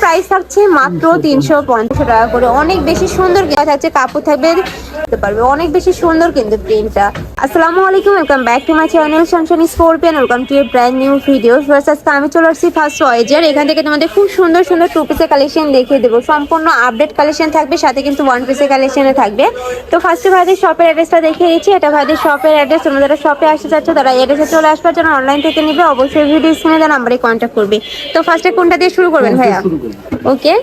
Price থাকছে মাত্র তিনশো পঞ্চাশ। টাকা করে। অনেক বেশি সুন্দর থাকছে কাপড় থাকবে দেখতে পারবে। অনেক বেশি সুন্দর কিন্তু প্রিন্টটা আসসালামু আলাইকুম welcome back to my channel শামশানি scorpion welcome to a brand new video first আজকে আমি চলে আসছি ফার্স্ট ওয়েজার এখান থেকে তোমাদের খুব সুন্দর সুন্দর টু পিসের কালেকশন দেখিয়ে দেবো। সম্পূর্ণ আপডেট কালেকশন থাকবে সাথে কিন্তু ওয়ান পিসের কালেকশনে থাকবে। তো ফার্স্টে ভাইদের শপের অ্যাড্রেসটা দেখিয়ে দিচ্ছি। এটা ভাইদের শপের অ্যাড্রেস তোমরা যারা শপে আসতে চাচ্ছ তারা অ্যাড্রেসে চলে আসবার জন্য অনলাইন থেকে নিবে। অবশ্যই ভিডিও স্ক্রিনে দেওয়া নাম্বারে কন্ট্যাক্ট করবে। তো ফার্স্টে কোনটা দিয়ে শুরু করবেন ভাইয়া? ওকে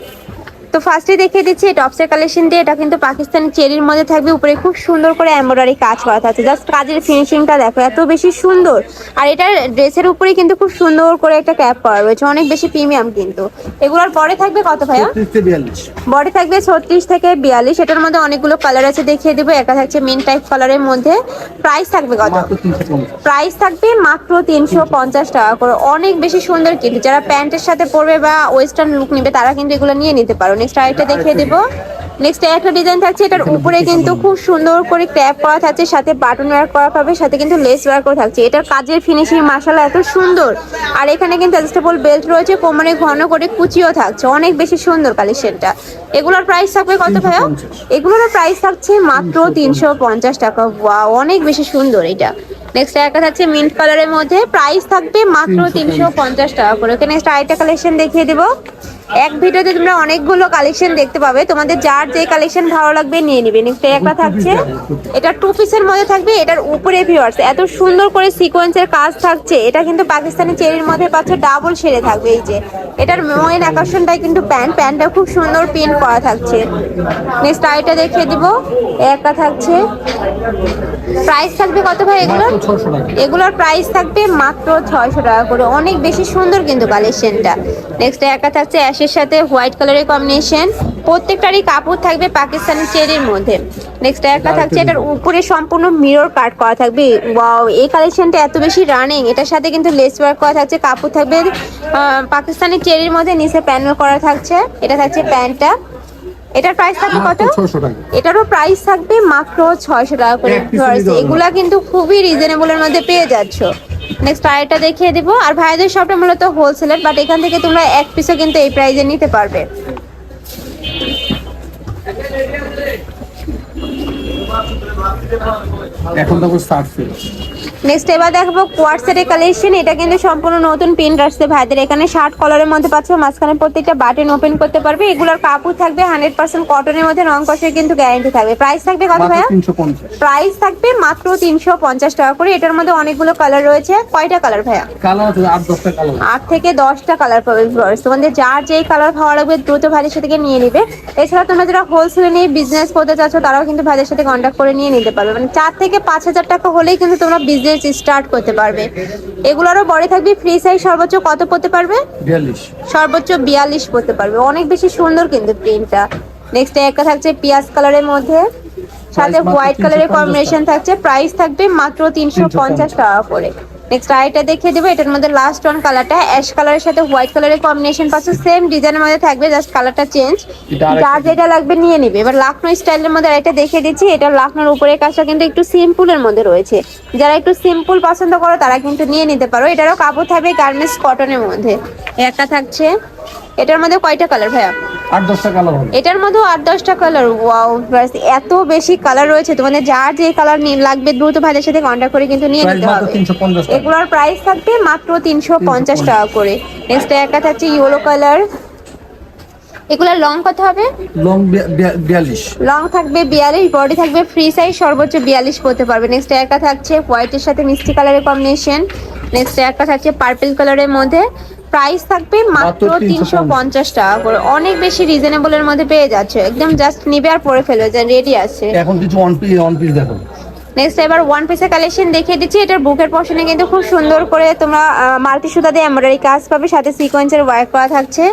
তো ফার্স্টে দেখিয়ে দিচ্ছি টপসের কালেকশন দিয়ে এটা কিন্তু পাকিস্তানি চেরির মধ্যে থাকবে। উপরে খুব সুন্দর করে এমব্রয়ডারি কাজ করা থাকছে জাস্ট কাজের ফিনিশিংটা দেখো এত বেশি সুন্দর। আর এটার ড্রেসের উপরে কিন্তু খুব সুন্দর করে একটা ক্যাপ করা রয়েছে। অনেক বেশি প্রিমিয়াম কিন্তু। এগুলোর পরে থাকবে কত ভাইয়া? বডি থাকবে ছত্রিশ থেকে বিয়াল্লিশ। এটার মধ্যে অনেকগুলো কালার আছে দেখিয়ে দেবো। একটা থাকছে মিন টাইপ কালারের মধ্যে। প্রাইস থাকবে কত? প্রাইস থাকবে মাত্র তিনশো পঞ্চাশ টাকা করে। অনেক বেশি সুন্দর কিন্তু। যারা প্যান্টের সাথে পরবে বা ওয়েস্টার্ন লুক নেবে তারা কিন্তু এগুলো নিয়ে নিতে পারো। নেক্সট আরেকটা দেখিয়ে দেবো। নেক্সট একটা ডিজাইন থাকছে এটার উপরে কিন্তু খুব সুন্দর করে ক্র্যাপ করা থাকছে সাথে বাটন ওয়ার্ক করা পাবে সাথে কিন্তু লেস ওয়ার্ক করা থাকছে। এটার কাজের ফিনিশিং মাসালা এত সুন্দর। আর এখানে কিন্তু অ্যাডজাস্টেবল বেল্ট রয়েছে কোমরে ঘন করে কুচিও থাকছে অনেক বেশি সুন্দর কালেকশনটা এগুলোর প্রাইস থাকবে কত ভাইয়া? এগুলোর প্রাইস থাকছে মাত্র তিনশো পঞ্চাশ। টাকা। ওয়াও অনেক বেশি সুন্দর এটা। নেক্সট একটা থাকছে মিন্ট কালারের মধ্যে প্রাইস থাকবে মাত্র তিনশো পঞ্চাশ। টাকা করে। ওকে নেক্সট আরেকটা কালেকশন দেখিয়ে দেবো। এক ভিডিওতে তোমরা অনেকগুলো কালেকশন দেখতে পাবে। তোমাদের যার যে কালেকশন ভালো লাগবে নিয়ে নিবে। নেক্সট একটা থাকছে। এটা টু পিসের মধ্যে থাকবে এটার উপরে ভিউয়ার্স এত সুন্দর করে সিকোয়েন্সের কাজ থাকছে। এটা কিন্তু পাকিস্তানি চেরির মধ্যে পাচ্ছে ডাবল সেরে থাকবে এই যে। এটার মেইন আকর্ষণটাই কিন্তু প্যান্ট প্যান্টটা খুব সুন্দর প্রিন্ট করা থাকছে। নেক্সট আইটা দেখিয়ে দিব। একটা থাকছে। প্রাইস থাকবে কত ভাই এগুলো এগুলোর প্রাইস থাকবে মাত্র ছয়শো টাকা করে। অনেক বেশি সুন্দর কিন্তু কালেকশনটা নেক্সট একটা থাকছে অ্যাশের সাথে হোয়াইট কালারের কম্বিনেশন প্রত্যেকটারই কাপড় থাকবে পাকিস্তানি চেরির মধ্যে। নেক্সট একটা থাকছে এটার উপরে সম্পূর্ণ মিরর কাট করা থাকবে। ওয়াও এই কালেকশনটা এত বেশি রানিং এটার সাথে কিন্তু লেস ওয়ার্ক করা থাকছে কাপড় থাকবে পাকিস্তানি চেরির মধ্যে নিচে প্যানেল করা থাকছে। এটা থাকছে প্যান্টটা। এটার প্রাইস থাকবে কত? এটারও প্রাইস থাকবে মাত্র ছয়শো টাকা করে। এগুলা কিন্তু খুবই রিজনেবলের মধ্যে পেয়ে যাচ্ছ। নেক্সট আরেকটা দেখিয়ে দিব। আর ভাইদের শপটা মূলত হোলসেলের বাট এখান থেকে তোমরা এক পিসও কিন্তু এই প্রাইজে নিতে পারবে। এখন তখন স্টার্ট ফিল নেক্সট এবার দেখব কোয়ার্সেটের কালেকশন এটা কিন্তু সম্পূর্ণ নতুন প্রিন্ট আসছে ভাইদের। এখানে শার্ট কলারের মধ্যে পাচ্ছ মাঝখানে প্রত্যেকটা বাটন ওপেন করতে পারবে। এগুলোর কাপড় থাকবে হান্ড্রেড পার্সেন্ট কটনের মধ্যে রং কষের কিন্তু গ্যারান্টি থাকবে। প্রাইস থাকবে কত ভাইয়া? প্রাইস থাকবে মাত্র তিনশো পঞ্চাশ টাকা করে। এটার মধ্যে অনেকগুলো কালার রয়েছে। কয়টা কালার ভাইয়া? আট থেকে দশটা কালার পাবে তোমাদের যার যেই কালার ভালো লাগবে দ্রুত ভাইদের সাথে নিয়ে নিবে। এছাড়া তোমরা যারা হোলসেলে নিয়ে বিজনেস করতে চাচ্ছ তারাও কিন্তু ভাইদের সাথে কন্ট্যাক্ট করে নিয়ে নিতে পারবে। মানে চার থেকে পাঁচ হাজার টাকা হলেই কিন্তু তোমরা বিজনেস স্টার্ট করতে পারবে। এগুলোরও বড় থাকবে ফ্রি সাইজ সর্বোচ্চ কত পড়তে পারবে? সর্বোচ্চ বিয়াল্লিশ পড়তে পারবে। অনেক বেশি সুন্দর কিন্তু প্রিন্টটা নেক্সট একটা থাকছে পিয়াজ কালারের মধ্যে। সাথে হোয়াইট কালারের 350 কম্বিনেশন থাকছে। প্রাইস থাকবে মাত্র তিনশো পঞ্চাশ টাকা করে। নেক্সট আইটা দেখিয়ে দেবো। এটার মধ্যে লাস্ট ওয়ান কালারটা অ্যাশ কালারের সাথে হোয়াইট কালারের কম্বিনেশন পাচ্ছে। সেম ডিজাইনের মধ্যে থাকবে জাস্ট কালারটা চেঞ্জ যার যেটা লাগবে নিয়ে নিবে। এবার লাখনো স্টাইলের মধ্যে আরেকটা দেখিয়ে দিচ্ছি। এটা লাখনোর উপরের কাজটা কিন্তু একটু সিম্পলের মধ্যে রয়েছে। যারা একটু সিম্পল পছন্দ করো তারা কিন্তু নিয়ে নিতে পারো। এটারও কাপড় থাকবে গার্মেন্টস কটনের মধ্যে। একটা থাকছে। এটার মধ্যে কয়টা কালার ভাইয়া? আট দশটা কালার হবে। এটার মধ্যে আট দশটা কালার ওয়াও এত বেশি কালার রয়েছে। তোমাদের যার যে কালার লাগবে দ্রুত ভাইদের সাথে কন্ট্যাক্ট করে কিন্তু নিয়ে নিতে হবে। এগুলোর প্রাইস থাকবে মাত্র তিনশো পঞ্চাশ টাকা করে। নেক্সট একটা থাকছে ইয়েলো কালার এগুলোর লং কত হবে? লং বিয়াল্লিশ। লং থাকবে বিয়াল্লিশ বডি থাকবে ফ্রি সাইজ সর্বোচ্চ বিয়াল্লিশ পড়তে পারবে। নেক্সট একটা থাকছে হোয়াইটের সাথে মিষ্টি কালারের কম্বিনেশন নেক্সট একটা থাকছে পার্পল কালারের মধ্যে। প্রাইস থাকবে মাত্র তিনশো পঞ্চাশ। টাকা করে। অনেক বেশি রিজনেবলের মধ্যে পেয়ে যাচ্ছে। একদম জাস্ট নিবে আর পরে ফেলবে যে রেডি আছে। এখন কিছু ওয়ান পিস ওয়ান পিস দেখো। নেক্সট এবার ওয়ান পিসের কালেকশন দেখিয়ে দিচ্ছি। এটার বুকের পশনে কিন্তু খুব সুন্দর করে তোমরা মাল্টি সুতা দিয়ে এমব্রয়ডারি কাজ পাবে। সাথে সিকোয়েন্সের ওয়ার্ক করা থাকছে।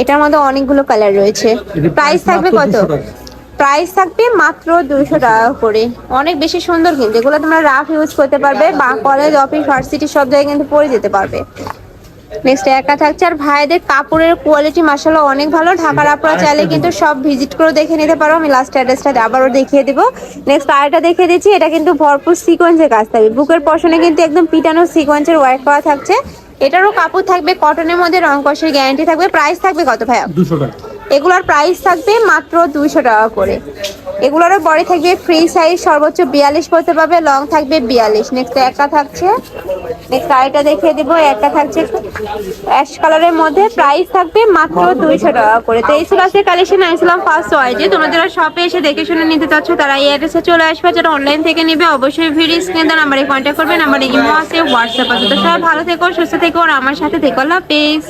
এটার মধ্যে অনেকগুলো কালার রয়েছে। প্রাইস থাকবে কত? 200 প্রাইস থাকবে মাত্র দুশো টাকা করে। অনেক বেশি সুন্দর কিন্তু। এগুলো তোমরা রাফ ইউজ করতে পারবে। বা কলেজ অফিস ভার্সিটি সব জায়গায় কিন্তু পরে যেতে পারবে। নেক্সট একা থাকছে। আর ভাইদের কাপড়ের কোয়ালিটি মাসাল্লাহ অনেক ভালো। ঢাকার আপনারা চাইলে কিন্তু সব ভিজিট করে দেখে নিতে পারো। আমি লাস্ট অ্যাড্রেসটা আবারও দেখিয়ে দেবো। নেক্সট আরেকটা দেখিয়ে দিচ্ছি। এটা কিন্তু ভরপুর সিকোয়েন্সের কাজ থাকবে। বুকের পশনে কিন্তু একদম পিটানো সিকোয়েন্সের ওয়ার্ক করা থাকছে। এটারও কাপড় থাকবে কটনের মধ্যে রং কষের গ্যারান্টি থাকবে। প্রাইস থাকবে কত ভাইয়া? দুশো টাকা। এগুলোর প্রাইস থাকবে মাত্র দুইশো টাকা করে। এগুলোরও বডি থাকবে ফ্রি সাইজ সর্বোচ্চ বিয়াল্লিশ করতে পারবে লং থাকবে বিয়াল্লিশ। নেক্সট একটা থাকছে। আরেকটা দেখিয়ে দেবো, একটা থাকছে অ্যাশ কালারের মধ্যে প্রাইস থাকবে মাত্র দুইশো টাকা করে। তো এই ছিল কালেকশন আনিয়েছিলাম ফার্স্ট ওয়াইজে তোমরা যারা শপে এসে দেখে শুনে নিতে চাচ্ছ, তারা এই অ্যাড্রেসে চলে আসবে। যারা অনলাইন থেকে নেবে, অবশ্যই ভিডিও স্ক্রিনে নাম্বারে কন্ট্যাক্ট করবে। নাম্বারে ইমো আছে হোয়াটসঅ্যাপ আছে। তো সবাই ভালো থেকো, সুস্থ থেকো, আর আমার সাথে থেকো। আল্লাহ হাফেজ।